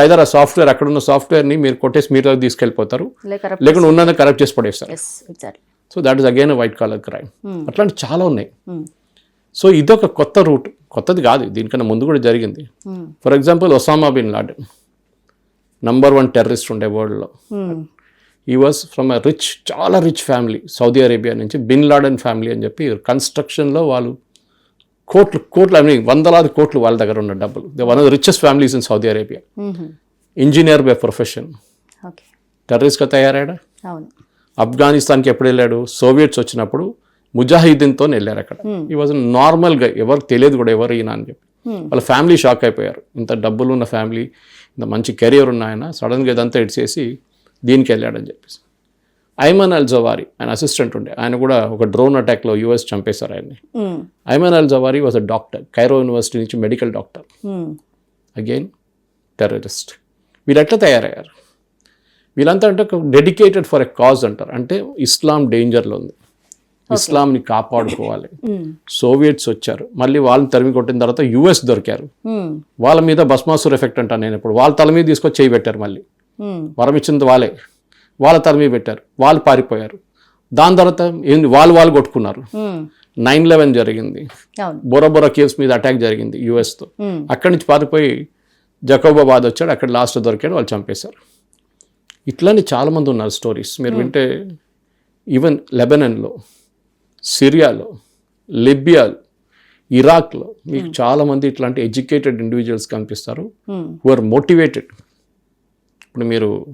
Either ఆ software అక్కడ ఉన్న సాఫ్ట్వేర్ని మీరు కొట్టేసి మీరు తీసుకెళ్ళిపోతారు. లేక లేకుంటే ఉన్నది కరప్ట్ చేసి పడేస్తారు. So that is again white collar crime Hmm. అట్లాంటి చాలా ఉన్నాయి. సో ఇదొక కొత్త రూట్. కొత్తది కాదు దీనికన్నా ముందు కూడా జరిగింది. Hmm. For example Osama bin Laden number one terrorist ఉండే వరల్డ్లో ఈ వాజ్ ఫ్రమ్ అ రిచ్ చాలా రిచ్ ఫ్యామిలీ సౌదీ అరేబియా నుంచి బిన్ లాడెన్ ఫ్యామిలీ అని చెప్పి కన్స్ట్రక్షన్లో వాళ్ళు కోట్లు కోట్లు ఐ మీన్ వందలాది కోట్లు వాళ్ళ దగ్గర ఉన్న డబ్బులు. They one of the richest families in Saudi Arabia engineer by profession టెర్రరిస్ట్గా తయారాడా? ఆఫ్ఘనిస్తాన్కి ఎప్పుడు వెళ్ళాడు? సోవియట్స్ వచ్చినప్పుడు ముజాహిదీన్తో వెళ్ళారు అక్కడ. ఈ వాజ్ నార్మల్గా ఎవరికి తెలియదు కూడా ఎవరు ఈయన అని చెప్పి. వాళ్ళ ఫ్యామిలీ షాక్ అయిపోయారు. ఇంత డబ్బులు ఉన్న ఫ్యామిలీ ఇంత మంచి కెరియర్ ఉన్న ఆయన సడన్గా ఇదంతా ఇడిచేసి దీనికి వెళ్ళాడని చెప్పేసి. ఐమన్ అల్ జవారి ఆయన అసిస్టెంట్ ఉండే. ఆయన కూడా ఒక డ్రోన్ అటాక్లో యూఎస్ చంపేశారు ఆయన్ని. Ayman al Zawahiri was a doctor Cairo University నుంచి మెడికల్ డాక్టర్ అగైన్ టెర్రరిస్ట్ వీళ్ళు ఎట్లా తయారయ్యారు? వీళ్ళంతా అంటే డెడికేటెడ్ ఫర్ ఎ కాజ్ అంటారు. అంటే ఇస్లాం డేంజర్లో ఉంది. ఇస్లాంని కాపాడుకోవాలి. సోవియట్స్ వచ్చారు. మళ్ళీ వాళ్ళని తరిమి కొట్టిన తర్వాత యుఎస్ దొరికారు. వాళ్ళ మీద భస్మాసుర్ ఎఫెక్ట్ అంటాను నేను ఇప్పుడు. వాళ్ళ తల మీద తీసుకొచ్చి చేయి పెట్టారు మళ్ళీ. వరం ఇచ్చింది వాళ్ళే. వాళ్ళ తల మీద పెట్టారు. వాళ్ళు పారిపోయారు. దాని తర్వాత ఏంది? వాళ్ళు వాళ్ళు కొట్టుకున్నారు. నైన్ లెవెన్ జరిగింది. అవును. బొర బొర కేవ్స్ మీద అటాక్ జరిగింది యుఎస్తో. అక్కడి నుంచి పారిపోయి జకోబాబాద్ వచ్చాడు. అక్కడ లాస్ట్ దొరికాడు. వాళ్ళు చంపేశారు. ఇట్లానే చాలామంది ఉన్నారు స్టోరీస్. మీరు వింటే ఈవెన్ లెబనన్లో సిరియాలో లిబియాలో ఇరాక్లో మీకు చాలామంది ఇట్లాంటి ఎడ్యుకేటెడ్ ఇండివిజువల్స్ కనిపిస్తారు. Who are motivated. ఇప్పుడు మీరు